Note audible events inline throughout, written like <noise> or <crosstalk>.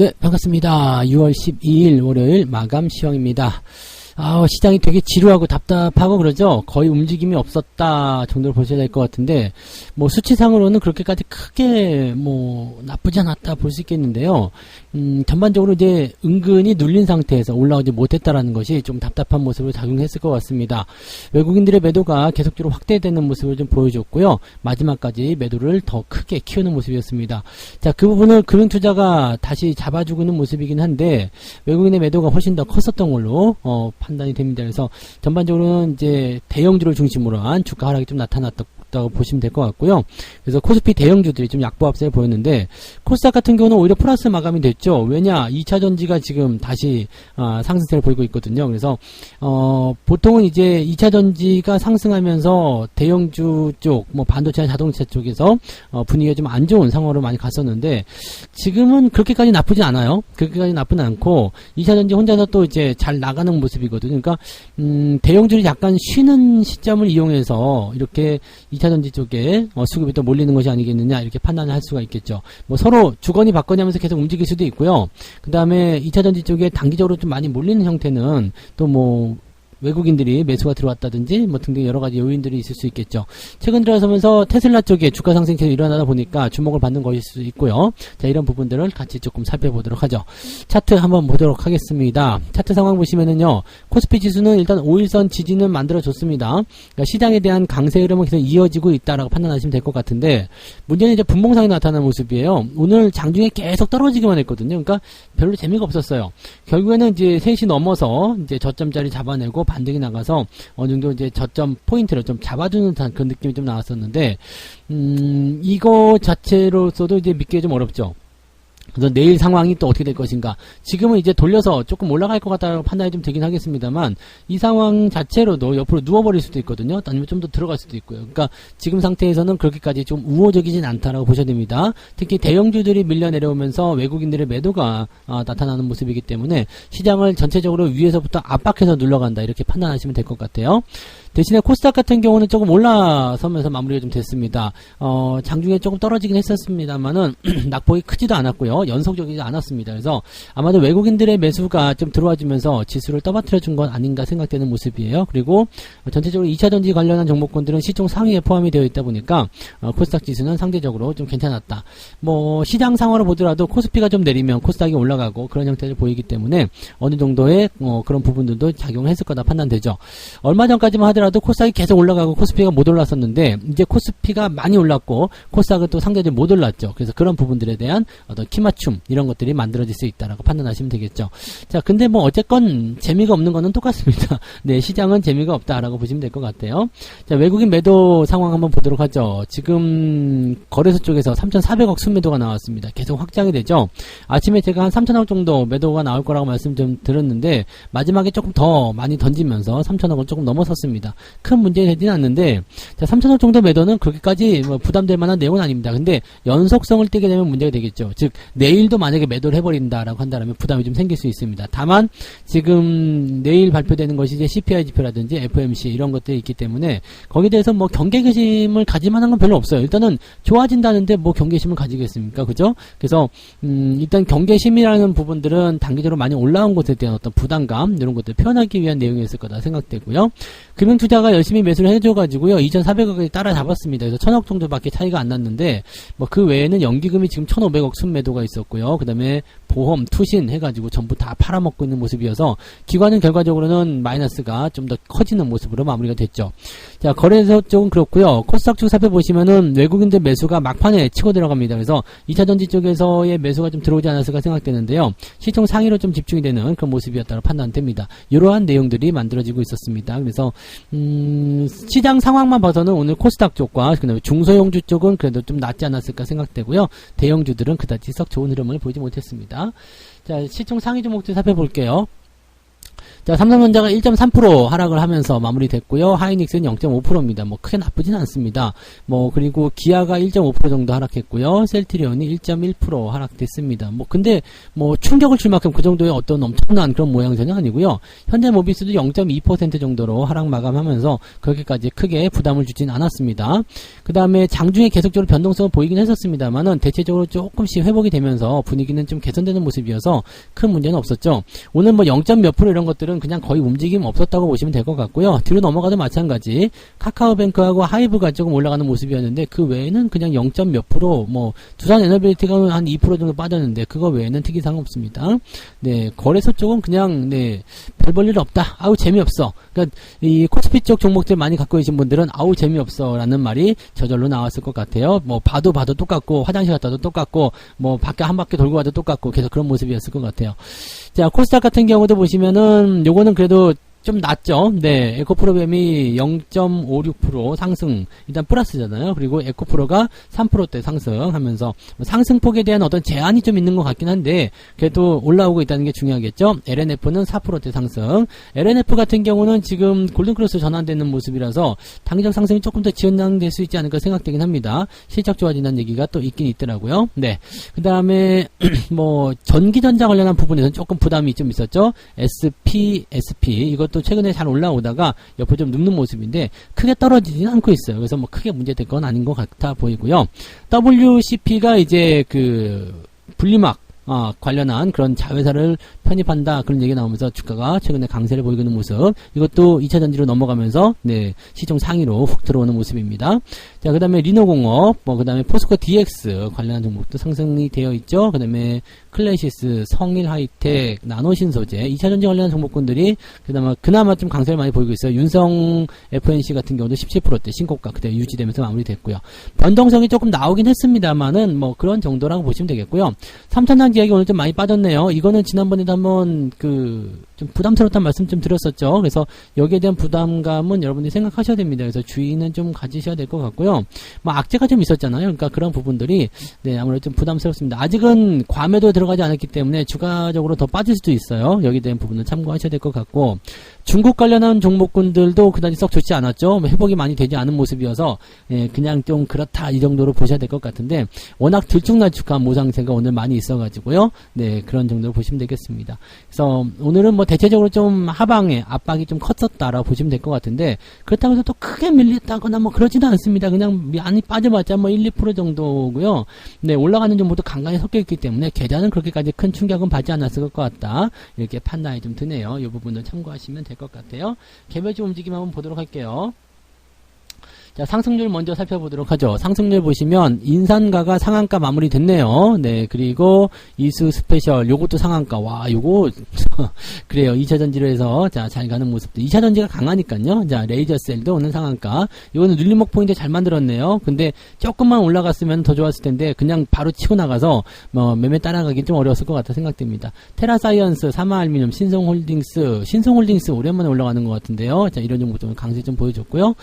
네, 반갑습니다. 6월 12일 월요일 마감 시황입니다. 아, 시장이 되게 지루하고 답답하고 그러죠? 거의 움직임이 없었다 정도로 보셔야 될 것 같은데, 뭐 수치상으로는 그렇게까지 크게 뭐 나쁘지 않았다 볼 수 있겠는데요. 음, 전반적으로 이제 은근히 눌린 상태에서 올라오지 못했다라는 것이 좀 답답한 모습을 작용했을 것 같습니다. 외국인들의 매도가 계속적으로 확대되는 모습을 좀 보여줬고요. 마지막까지 매도를 더 크게 키우는 모습이었습니다. 자, 그 부분을 금융투자가 다시 잡아주고 있는 모습이긴 한데, 외국인의 매도가 훨씬 더 컸었던 걸로, 어, 판단이 됩니다. 그래서 전반적으로는 이제 대형주를 중심으로 한 주가 하락이 좀 나타났다 고 보시면 될 것 같고요. 그래서 코스피 대형주들이 좀 약보합세를 보였는데 코스닥 같은 경우는 오히려 플러스 마감이 됐죠. 왜냐 2차 전지가 지금 다시 아, 상승세를 보이고 있거든요. 그래서 어, 보통은 이제 2차 전지가 상승하면서 대형주 쪽, 뭐 반도체나 자동차 쪽에서 어, 분위기가 좀 안 좋은 상황으로 많이 갔었는데 지금은 그렇게까지 나쁘지 않아요. 그렇게까지 나쁘지 않고 2차 전지 혼자서 또 이제 잘 나가는 모습이거든요. 그러니까 음, 대형주들이 약간 쉬는 시점을 이용해서 이렇게 2차 전지 쪽에 어, 수급이 또 몰리는 것이 아니겠느냐 이렇게 판단을 할 수가 있겠죠. 뭐 서로 주거니 받거니 하면서 계속 움직일 수도 있고요. 그 다음에 2차 전지 쪽에 단기적으로 좀 많이 몰리는 형태는 또뭐 외국인들이 매수가 들어왔다든지 뭐 등등 여러 가지 요인들이 있을 수 있겠죠. 최근 들어서면서 테슬라 쪽에 주가 계속 일어나다 보니까 주목을 받는 것일 수 있고요. 자 이런 부분들을 같이 조금 살펴보도록 하죠. 차트 한번 보도록 하겠습니다. 차트 상황 보시면은요. 코스피 지수는 일단 5일선 지지는 만들어줬습니다. 그러니까 시장에 대한 강세 흐름은 계속 이어지고 있다라고 판단하시면 될 것 같은데 문제는 이제 분봉상이 나타나는 모습이에요. 오늘 장중에 계속 떨어지기만 했거든요. 그러니까 별로 재미가 없었어요. 결국에는 이제 3시 넘어서 이제 저점짜리 잡아내고 반등이 나가서 어느 정도 이제 저점 포인트를 좀 잡아주는 듯한 그런 느낌이 좀 나왔었는데 음 이거 자체로서도 이제 믿기 좀 어렵죠. 그래서 내일 상황이 또 어떻게 될 것인가. 지금은 이제 돌려서 조금 올라갈 것 같다고 판단이 좀 되긴 하겠습니다만, 이 상황 자체로도 옆으로 누워버릴 수도 있거든요. 아니면 좀 더 들어갈 수도 있고요. 그러니까 지금 상태에서는 그렇게까지 좀 우호적이진 않다라고 보셔야 됩니다. 특히 대형주들이 밀려 내려오면서 외국인들의 매도가 아, 나타나는 모습이기 때문에 시장을 전체적으로 위에서부터 압박해서 눌러간다. 이렇게 판단하시면 될 것 같아요. 대신에 코스닥 같은 경우는 조금 올라서면서 마무리가 좀 됐습니다. 어, 장중에 조금 떨어지긴 했었습니다만은 <clears throat> 낙폭이 크지도 않았고요. 연속적이지 않았습니다. 그래서 아마도 외국인들의 매수가 좀 들어와주면서 지수를 떠받들어 준 건 아닌가 생각되는 모습이에요. 그리고 전체적으로 2차 전지 관련한 종목군들은 시총 상위에 포함이 되어 있다 보니까 어, 코스닥 지수는 상대적으로 좀 괜찮았다. 뭐 시장 상황으로 보더라도 코스피가 좀 내리면 코스닥이 올라가고 그런 형태를 보이기 때문에 어느 정도의 어, 그런 부분들도 작용했을 거다 판단되죠. 얼마 전까지만 하더라도 코스닥이 계속 올라가고 코스피가 못 올랐었는데 이제 코스피가 많이 올랐고 코스닥은 또 상대적으로 못 올랐죠. 그래서 그런 부분들에 대한 어떤 키맞춤 이런 것들이 만들어질 수 있다라고 판단하시면 되겠죠. 자, 근데 뭐 어쨌건 재미가 없는 거는 똑같습니다. <laughs> 네, 시장은 재미가 없다라고 보시면 될 것 같아요. 자, 외국인 매도 상황 한번 보도록 하죠. 지금 거래소 쪽에서 3,400억 순매도가 나왔습니다. 계속 확장이 되죠. 아침에 제가 한 3,000억 정도 매도가 나올 거라고 말씀 좀 드렸는데 마지막에 조금 더 많이 던지면서 3,000억을 조금 넘어섰습니다. 큰 문제 되지는 않는데 자 3천억 정도 매도는 그렇게까지 뭐 부담될 만한 내용은 아닙니다. 근데 연속성을 떼게 되면 문제가 되겠죠. 즉 내일도 만약에 매도를 해버린다라고 한다면 부담이 좀 생길 수 있습니다. 다만 지금 내일 발표되는 것이 이제 CPI 지표라든지 FMC 이런 것들이 있기 때문에 거기에 대해서 뭐 경계심을 가질 만한 건 별로 없어요. 일단은 좋아진다는데 뭐 경계심을 가지겠습니까? 그죠? 그래서 음 일단 경계심이라는 부분들은 단기적으로 많이 올라온 것에 대한 어떤 부담감 이런 것들 표현하기 위한 내용이었을 거다 생각되고요. 금융 투자가 열심히 매수를 해줘가지고요. 2,400억을 따라잡았습니다. 그래서 1,000억 정도밖에 차이가 안 났는데 뭐 그 외에는 연기금이 지금 1,500억 순매도가 있었고요. 그 다음에 보험, 투신 해가지고 전부 다 팔아먹고 있는 모습이어서 기관은 결과적으로는 마이너스가 좀 더 커지는 모습으로 마무리가 됐죠. 자 거래소 쪽은 그렇고요. 코스닥 쪽 살펴보시면은 외국인들 매수가 막판에 치고 들어갑니다. 그래서 2차전지 쪽에서의 매수가 좀 들어오지 않았을까 생각되는데요. 시총 상위로 좀 집중이 되는 그런 모습이었다고 판단됩니다. 이러한 내용들이 만들어지고 있었습니다. 그래서 음, 시장 상황만 봐서는 오늘 코스닥 쪽과 그다음에 중소형주 쪽은 그래도 좀 낫지 않았을까 생각되고요. 대형주들은 그다지 썩 좋은 흐름을 보이지 못했습니다. 자, 시총 상위 종목들 살펴볼게요. 자, 삼성전자가 1.3% 하락을 하면서 마무리됐고요. 하이닉스는 0.5%입니다. 뭐 크게 나쁘진 않습니다. 뭐 그리고 기아가 1.5% 정도 하락했고요. 셀트리온이 1.1% 하락됐습니다. 뭐 근데 뭐 충격을 줄 만큼 그 정도의 어떤 엄청난 그런 모양 전혀 아니고요. 현대모비스도 0.2% 정도로 하락 마감하면서 그렇게까지 크게 부담을 주진 않았습니다. 그 다음에 장중에 계속적으로 변동성을 보이긴 했었습니다만은 대체적으로 조금씩 회복이 되면서 분위기는 좀 개선되는 모습이어서 큰 문제는 없었죠. 오늘 뭐 0. 몇 프로 이런 것들은 그냥 거의 움직임 없었다고 보시면 될 것 같고요. 뒤로 넘어가도 마찬가지 카카오뱅크하고 하이브가 조금 올라가는 모습이었는데 그 외에는 그냥 0. 몇 프로 뭐 두산 에너빌티가 한 2% 정도 빠졌는데 그거 외에는 특이사항 없습니다. 네 거래소 쪽은 그냥 네 별 볼일 없다. 아우 재미없어. 그러니까 이 코스피 쪽 종목들 많이 갖고 계신 분들은 아우 재미없어라는 말이 저절로 나왔을 것 같아요. 뭐 봐도 봐도 똑같고 화장실 갔다도 똑같고 뭐 밖에 한 바퀴 돌고 와도 똑같고 계속 그런 모습이었을 것 같아요. 자 코스닥 같은 경우도 보시면은 요거는 그래도 좀 낮죠. 네, 에코프로뱀이 0.56% 상승, 일단 플러스잖아요. 그리고 에코프로가 3%대 상승하면서 상승폭에 대한 어떤 제한이 좀 있는 것 같긴 한데 그래도 올라오고 있다는 게 중요하겠죠. LNF는 4%대 상승. LNF 같은 경우는 지금 골든크로스 전환되는 모습이라서 당장 상승이 조금 더 지연될 수 있지 않을까 생각되긴 합니다. 실적 좋아진다는 얘기가 또 있긴 있더라고요. 네, 그 다음에 <clears throat> 뭐 전기전자 관련한 부분에서는 조금 부담이 좀 있었죠. SP, SP 이것 도 최근에 잘 올라오다가 옆으로 좀 눕는 모습인데 크게 떨어지지는 않고 있어요. 그래서 뭐 크게 문제될 건 아닌 것 같아 보이고요. WCP가 이제 그 분리막 어, 관련한 그런 자회사를 편입한다 그런 얘기 나오면서 주가가 최근에 강세를 보이고 있는 모습 이것도 2차 전지로 넘어가면서 네 시총 상위로 훅 들어오는 모습입니다. 자 그 다음에 리노공업 뭐 그 다음에 포스코 DX 관련한 종목도 상승이 되어 있죠. 그 다음에 클래시스, 성일 하이텍, 나노신 소재 2차 전지 관련한 종목군들이 그나마 그나마 좀 강세를 많이 보이고 있어요. 윤성 FNC 같은 경우도 17%대 신고가 그대로 유지되면서 마무리됐고요. 변동성이 조금 나오긴 했습니다만은 뭐 그런 정도라고 보시면 되겠고요. 삼천단 기약이 오늘 좀 많이 빠졌네요. 이거는 지난번에도 한번 그 좀 부담스럽다는 말씀 좀 드렸었죠. 그래서 여기에 대한 부담감은 여러분들이 생각하셔야 됩니다. 그래서 주의는 좀 가지셔야 될 것 같고요. 뭐 악재가 좀 있었잖아요. 그러니까 그런 부분들이 네 아무래도 좀 부담스럽습니다. 아직은 괌에도 들어가지 않았기 때문에 추가적으로 더 빠질 수도 있어요. 여기에 대한 부분은 참고하셔야 될 것 같고 중국 관련한 종목군들도 그다지 썩 좋지 않았죠. 뭐 회복이 많이 되지 않은 모습이어서 예, 그냥 좀 그렇다 이 정도로 보셔야 될 것 같은데 워낙 들쭉날쭉한 모상세가 오늘 많이 있어가지고요. 네 그런 정도로 보시면 되겠습니다. 그래서 오늘은 뭐 대체적으로 좀 하방에 압박이 좀 컸었다라고 보시면 될 것 같은데 그렇다고 해서 또 크게 밀렸다거나 뭐 그러지도 않습니다. 그냥 많이 빠져봤자 뭐 1, 2% 정도고요. 네 올라가는 정보도 간간히 섞여 있기 때문에 계좌는 그렇게까지 큰 충격은 받지 않았을 것 같다 이렇게 판단이 좀 드네요. 이 부분을 참고하시면 될 것 같아요. 개별적 움직임 한번 보도록 할게요. 자, 상승률 먼저 살펴보도록 하죠. 상승률 보시면 인산가가 상한가 마무리 됐네요. 네, 그리고 이수 스페셜 요것도 상한가. 와, 요거 <laughs> 그래요. 2차 전지로 해서 자, 잘 가는 모습도 2차 전지가 강하니까요. 자, 레이저 셀도 오는 상한가. 요거는 눌림목 포인트 잘 만들었네요. 근데 조금만 올라갔으면 더 좋았을 텐데 그냥 바로 치고 나가서 뭐 매매 따라가기 좀 어려웠을 것 같아 생각됩니다. 테라사이언스, 사마알미늄, 신성홀딩스, 신성홀딩스 오랜만에 올라가는 것 같은데요. 자, 이런 종목도 강세 좀 보여줬고요.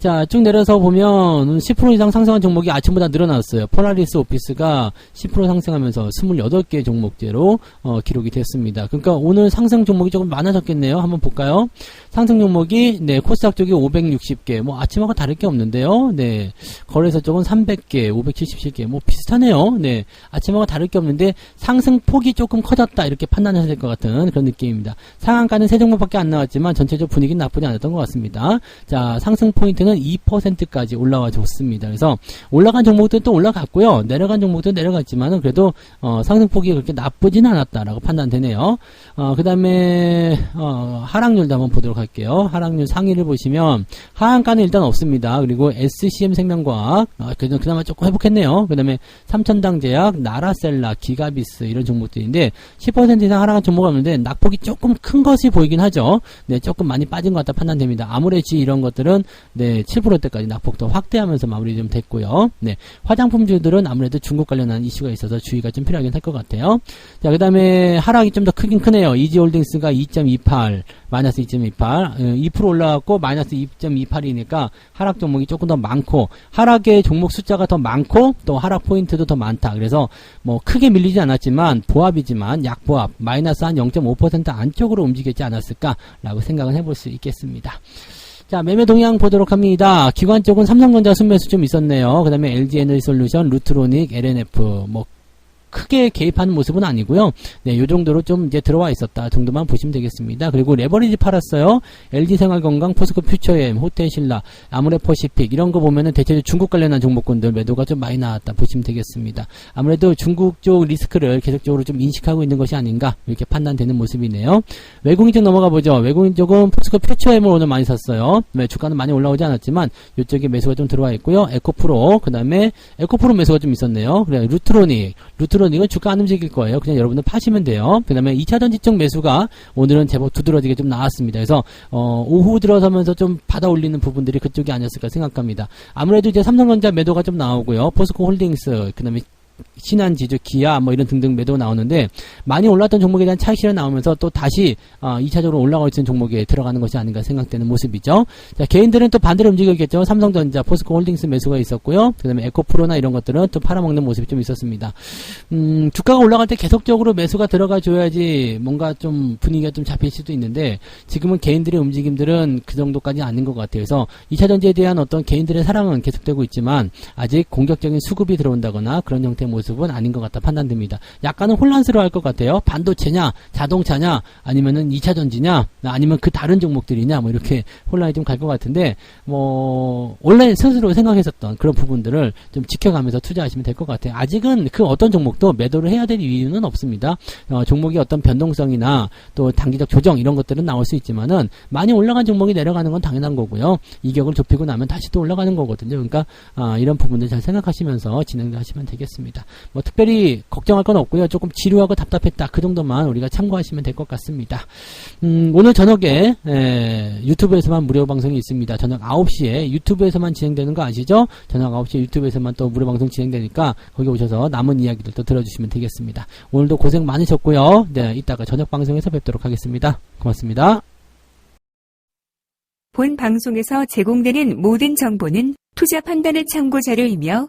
자, 쭉 내려서 보면 10% 이상 상승한 종목이 아침보다 늘어났어요. 폴라리스 오피스가 10% 상승하면서 28개 종목제로 어, 기록이 됐습니다. 그러니까 오늘 상승 종목이 조금 많아졌겠네요. 한번 볼까요? 상승 종목이 네, 코스닥 쪽이 560개. 뭐 아침하고 다를 게 없는데요. 네. 거래소 쪽은 300개, 577개. 뭐 비슷하네요. 네. 아침하고 다를 게 없는데 상승 폭이 조금 커졌다. 이렇게 판단하셔야 될 것 같은 그런 느낌입니다. 상한가는 세 종목밖에 안 나왔지만 전체적 분위기는 나쁘지 않았던 것 같습니다. 자, 상승 포인트는 2%까지 올라와 줬습니다. 그래서 올라간 종목들은 또 올라갔고요. 내려간 종목들은 내려갔지만은 그래도 어, 상승폭이 그렇게 나쁘진 않았다라고 판단되네요. 어, 그 다음에 어, 하락률도 한번 보도록 할게요. 하락률 상위를 보시면 하한가는 일단 없습니다. 그리고 SCM 생명과학 어, 그래도 그나마 조금 회복했네요. 그 다음에 삼천당제약, 나라셀라, 기가비스 이런 종목들인데 10% 이상 하락한 종목이 없는데 낙폭이 조금 큰 것이 보이긴 하죠. 네, 조금 많이 빠진 것 같다 판단됩니다. 아무래지 이런 것들은 네 네, 7%대까지 낙폭도 확대하면서 마무리 좀 됐고요. 네, 화장품주들은 아무래도 중국 관련한 이슈가 있어서 주의가 좀 필요하긴 할 것 같아요. 자, 그 다음에 하락이 좀 더 크긴 크네요. 이지홀딩스가 2.28, 마이너스 2.28, 2% 올라갔고 마이너스 2.28이니까 하락 종목이 조금 더 많고 하락의 종목 숫자가 더 많고 또 하락 포인트도 더 많다. 그래서 뭐 크게 밀리지 않았지만 보합이지만 약보합 마이너스 한 0.5% 안쪽으로 움직이지 않았을까라고 생각을 해볼 수 있겠습니다. 자, 매매 동향 보도록 합니다. 기관 쪽은 삼성전자 순매수 좀 있었네요. 그 다음에 LG에너지 솔루션, 루트로닉, LNF, 뭐, 크게 개입하는 모습은 아니고요. 네, 요 정도로 좀 이제 들어와 있었다 정도만 보시면 되겠습니다. 그리고 레버리지 팔았어요. LG생활건강, 포스코 퓨처엠, 호텔신라, 아무레퍼시픽 이런 거 보면은 대체로 중국 관련한 종목군들 매도가 좀 많이 나왔다 보시면 되겠습니다. 아무래도 중국 쪽 리스크를 계속적으로 좀 인식하고 있는 것이 아닌가 이렇게 판단되는 모습이네요. 외국인 쪽 넘어가 보죠. 외국인 쪽은 포스코 퓨처엠을 오늘 많이 샀어요. 네, 주가는 많이 올라오지 않았지만 이쪽에 매수가 좀 들어와 있고요. 에코프로 그다음에 에코프로 매수가 좀 있었네요. 그래 루트로닉 루트 로닉은 주가 안 움직일 거예요. 그냥 여러분들 파시면 돼요. 그 다음에 2차 전지 쪽 매수가 오늘은 제법 두드러지게 좀 나왔습니다. 그래서, 어, 오후 들어서면서 좀 받아 올리는 부분들이 그쪽이 아니었을까 생각합니다. 아무래도 이제 삼성전자 매도가 좀 나오고요. 포스코 홀딩스, 그 다음에 신한지주, 기아 뭐 이런 등등 매도 나오는데 많이 올랐던 종목에 대한 차익실현 나오면서 또 다시 어, 2차적으로 올라갈 수 있는 종목에 들어가는 것이 아닌가 생각되는 모습이죠. 자, 개인들은 또 반대로 움직였겠죠. 삼성전자, 포스코 홀딩스 매수가 있었고요. 그다음에 에코프로나 이런 것들은 또 팔아먹는 모습이 좀 있었습니다. 음, 주가가 올라갈 때 계속적으로 매수가 들어가 줘야지 뭔가 좀 분위기가 좀 잡힐 수도 있는데 지금은 개인들의 움직임들은 그 정도까지 아닌 것 같아요. 그래서 2차 전지에 대한 어떤 개인들의 사랑은 계속되고 있지만 아직 공격적인 수급이 들어온다거나 그런 형태 의 모습은 아닌 것 같다 판단됩니다. 약간은 혼란스러워할 것 같아요. 반도체냐, 자동차냐, 아니면은 2차 전지냐, 아니면 그 다른 종목들이냐, 뭐 이렇게 혼란이 좀 갈 것 같은데 뭐 원래 스스로 생각했었던 그런 부분들을 좀 지켜가면서 투자하시면 될 것 같아요. 아직은 그 어떤 종목도 매도를 해야 될 이유는 없습니다. 어, 종목이 어떤 변동성이나 또 단기적 조정 이런 것들은 나올 수 있지만은 많이 올라간 종목이 내려가는 건 당연한 거고요. 이격을 좁히고 나면 다시 또 올라가는 거거든요. 그러니까 아, 이런 부분들 잘 생각하시면서 진행하시면 되겠 습니다. 뭐 특별히 걱정할 건 없고요. 조금 지루하고 답답했다 그 정도만 우리가 참고하시면 될 것 같습니다. 음, 오늘 저녁에 에, 유튜브에서만 무료 방송이 있습니다. 저녁 9시에 유튜브에서만 진행되는 거 아시죠? 저녁 9시에 유튜브에서만 또 무료 방송 진행되니까 거기 오셔서 남은 이야기들 또 들어주시면 되겠습니다. 오늘도 고생 많으셨고요. 네, 이따가 저녁 방송에서 뵙도록 하겠습니다. 고맙습니다. 본 방송에서 제공되는 모든 정보는 투자 판단의 참고 자료이며